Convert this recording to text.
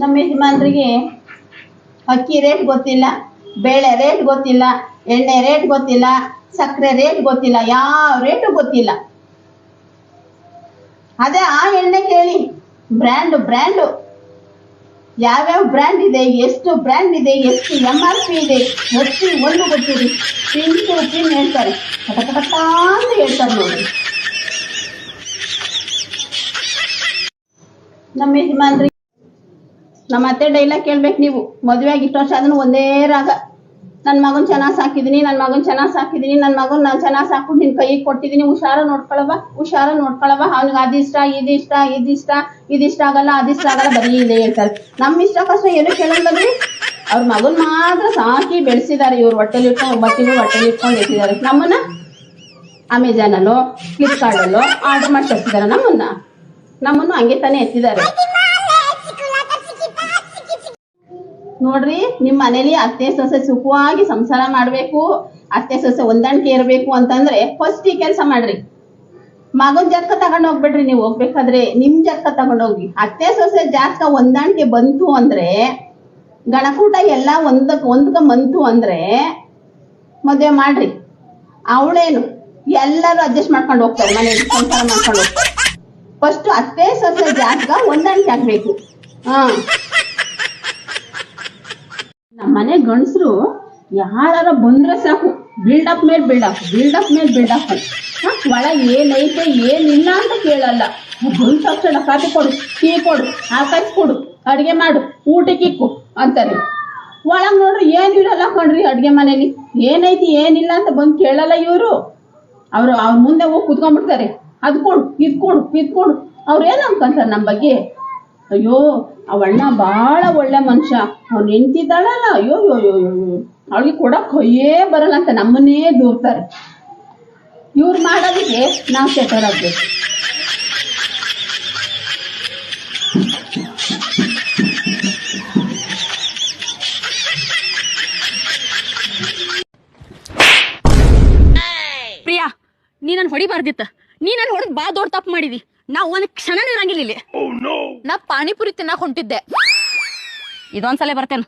ನಮ್ಮ ಯಜಮಾನ್ರಿಗೆ ಅಕ್ಕಿ ರೇಟ್ ಗೊತ್ತಿಲ್ಲ, ಬೇಳೆ ರೇಟ್ ಗೊತ್ತಿಲ್ಲ, ಎಣ್ಣೆ ರೇಟ್ ಗೊತ್ತಿಲ್ಲ, ಸಕ್ಕರೆ ರೇಟ್ ಗೊತ್ತಿಲ್ಲ, ಯಾವ ರೇಟು ಗೊತ್ತಿಲ್ಲ. ಅದೇ ಆ ಎಣ್ಣೆ ಕೇಳಿ ಬ್ರ್ಯಾಂಡು ಬ್ರ್ಯಾಂಡು ಯಾವ್ಯಾವ ಬ್ರ್ಯಾಂಡ್ ಇದೆ, ಎಷ್ಟು ಬ್ರ್ಯಾಂಡ್ ಇದೆ, ಎಷ್ಟು ಎಂ ಆರ್ ಪಿ ಇದೆ ಒತ್ತಿ ಒಂದು ಗೊತ್ತಿರಿ. ಪಿನ್ ಟು ಪಿನ್ ಹೇಳ್ತಾರೆ. ಅಂತ ಹೇಳ್ತಾರೆ ನೋಡಿ. ನಮ್ಮ ಯಜಮಾನ್ರಿ ನಮ್ಮ ಅತ್ತೆ ಡೈಲಾಗ್ ಕೇಳ್ಬೇಕು ನೀವು. ಮದುವೆ ಆಗಿ ಇಷ್ಟು ವರ್ಷ ಆದ್ರೂ ಒಂದೇ ರಾಗ. ನನ್ನ ಮಗನ್ ಚೆನ್ನಾಗಿ ಸಾಕಿದೀನಿ ನನ್ನ ಮಗನ್ ಚೆನ್ನಾಗಿ ಸಾಕಿದೀನಿ ನನ್ನ ಮಗನ್ ನಾನು ಚೆನ್ನಾಗಿ ಸಾಕ್ಬಿಟ್ಟು ನಿನ್ ಕೈಗೆ ಕೊಟ್ಟಿದ್ದೀನಿ ಹುಷಾರ ನೋಡ್ಕೊಳವ ಹುಷಾರ ನೋಡ್ಕೊಳವ ಅವ್ನಿಗೆ ಅದಿಷ್ಟ ಇದಿಷ್ಟ ಇದಿಷ್ಟ ಇದಿಷ್ಟ ಆಗಲ್ಲ ಅದಿಷ್ಟ ಆಗಲ್ಲ, ಬರೀ ಇದೆ ಹೇಳ್ತಾರೆ. ನಮ್ಮ ಇಷ್ಟ ಕಷ್ಟ ಏನು ಕೇಳಲ್ಲರಿ ಅವ್ರ ಮಗನ್ ಮಾತ್ರ ಸಾಕಿ ಬೆಳೆಸಿದ್ದಾರೆ ಇವ್ರು. ಹೊಟ್ಟೆಲಿ ಇಟ್ಕೊಂಡು ಬಟ್ಟೆಗಳು ಹೊಟ್ಟೆಲಿ ಇಟ್ಕೊಂಡು ಎತ್ತಿದ್ದಾರೆ. ನಮ್ಮನ್ನ ಅಮೆಜಾನಲ್ಲೋ ಫ್ಲಿಪ್ಕಾರ್ಟಲ್ಲೋ ಆರ್ಡರ್ ಮಾಡಿ ತರಿಸಿದ್ದಾರೆ ನಮ್ಮನ್ನ. ನಮ್ಮನ್ನು ಹಂಗೆ ತಾನೇ ಎತ್ತಿದ್ದಾರೆ. ನೋಡ್ರಿ ನಿಮ್ಮ ಮನೇಲಿ ಅತ್ತೆ ಸೊಸೆ ಸುಖವಾಗಿ ಸಂಸಾರ ಮಾಡ್ಬೇಕು, ಅತ್ತೆ ಸೊಸೆ ಹೊಂದಾಣಿಕೆ ಇರಬೇಕು ಅಂತಂದ್ರೆ ಫಸ್ಟ್ ಈ ಕೆಲಸ ಮಾಡ್ರಿ. ಮಗನ್ ಜಾತಕ ತಗೊಂಡ್ ಹೋಗ್ಬೇಡ್ರಿ ನೀವು, ಹೋಗ್ಬೇಕಾದ್ರೆ ನಿಮ್ ಜಾತಕ ತಗೊಂಡ್ ಹೋಗಿ ಅತ್ತೆ ಸೊಸೆ ಜಾತಕ ಹೊಂದಾಣಿಕೆ ಬಂತು ಅಂದ್ರೆ, ಗಣಕೂಟ ಎಲ್ಲ ಒಂದಕ್ ಒಂದ್ಕ ಬಂತು ಅಂದ್ರೆ ಮದ್ವೆ ಮಾಡ್ರಿ. ಅವಳೇನು, ಎಲ್ಲರೂ ಅಡ್ಜಸ್ಟ್ ಮಾಡ್ಕೊಂಡು ಹೋಗ್ತಾರೆ ಮನೇಲಿ, ಸಂಸಾರ ಮಾಡ್ಕೊಂಡು ಹೋಗ್ತಾರೆ. ಫಸ್ಟ್ ಅತ್ತೆ ಸೊಸೆ ಜಾತಕ ಹೊಂದಾಣಿಕೆ ಆಗ್ಬೇಕು. ಹಾ. ನಮ್ಮನೆ ಗಂಡಸರು ಯಾರು ಬಂದ್ರೆ ಸಾಕು. ಬಿಲ್ಡಪ್ ಮೇಲೆ ಬಿಲ್ಡಪ್ ಬಿಲ್ಡಪ್ ಮೇಲೆ ಬಿಲ್ಡಪ್ ಒಳ ಏನೈತೆ, ಏನಿಲ್ಲ ಅಂತ ಕೇಳಲ್ಲ. ಬಂದ ತಕ್ಷಣ ಕಾಫಿ ಕೊಡು, ಟೀ ಕೊಡು, ಆಕಾಶ್ ಕೊಡು, ಅಡುಗೆ ಮಾಡು, ಊಟಕ್ಕೆ ಇಕ್ಕು ಅಂತಾರೆ. ಒಳಗೆ ನೋಡ್ರಿ ಏನಿರಲ್ಲ ಕಣ್ರಿ ಅಡುಗೆ ಮನೇಲಿ. ಏನೈತಿ, ಏನಿಲ್ಲ ಅಂತ ಬಂದು ಕೇಳಲ್ಲ ಇವರು. ಅವರು ಅವ್ರ ಮುಂದೆ ಹೋಗಿ ಕುತ್ಕೊಂಡ್ಬಿಡ್ತಾರೆ. ಅದ್ಕೊಂಡು ಕೊಡು ಇದ್ಕೊಂಡು ಇದ್ ಕೊಡು. ಅವ್ರು ಏನು ಅನ್ಕೊಂತಾರೆ ನಮ್ಮ ಬಗ್ಗೆ? ಅಯ್ಯೋ ಅವಣ್ಣ ಬಹಳ ಒಳ್ಳೆ ಮನುಷ್ಯ. ಅವ್ನು ನಿಂತಿದ್ದಾಳಲ್ಲ ಅಯ್ಯೋ ಅಯ್ಯೋ ಅಯ್ಯೋ ಯೋ ಅವಳಿಗೆ ಕೊಡಕ್ ಕೈಯೇ ಬರಲ್ಲ ಅಂತ ನಮ್ಮನ್ನೇ ದೂರ್ತಾರೆ. ಇವ್ರು ಮಾಡೋದಕ್ಕೆ ನಾವು ಕೆಟ್ಟವರಾಗ್ಬೇಕು ಪ್ರಿಯಾ, ನೀ ನನ್ನ ಹೊಡಿಬಾರ್ದಿತ್ತ. ನನ್ ಹೊಡೆದ್ ಬಾ ದೊಡ್ಡ ತಪ್ಪು ಮಾಡಿದಿ. ನಾ ಒಂದ್ ಕ್ಷಣ ಇರಂಗಿಲ್ಲ ಇಲ್ಲಿ. ನಾ ಪಾನಿಪುರಿ ತಿನ್ನಕ್ ಹೊಂಟಿದ್ದೆ. ಇದೊಂದ್ಸಲ ಬರ್ತೇನೆ.